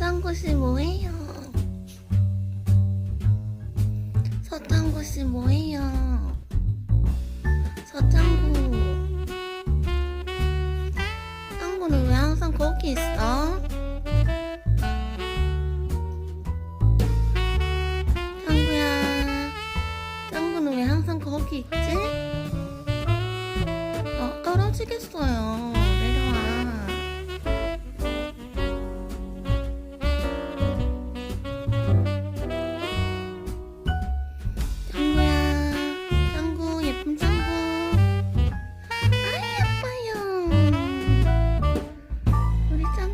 서탄구씨 뭐해요? 서탄구씨 뭐해요? 서탄구 탄구는 왜 항상 거기 있어? 탄구야 탄구는 왜 항상 거기 있지? 아 떨어지겠어요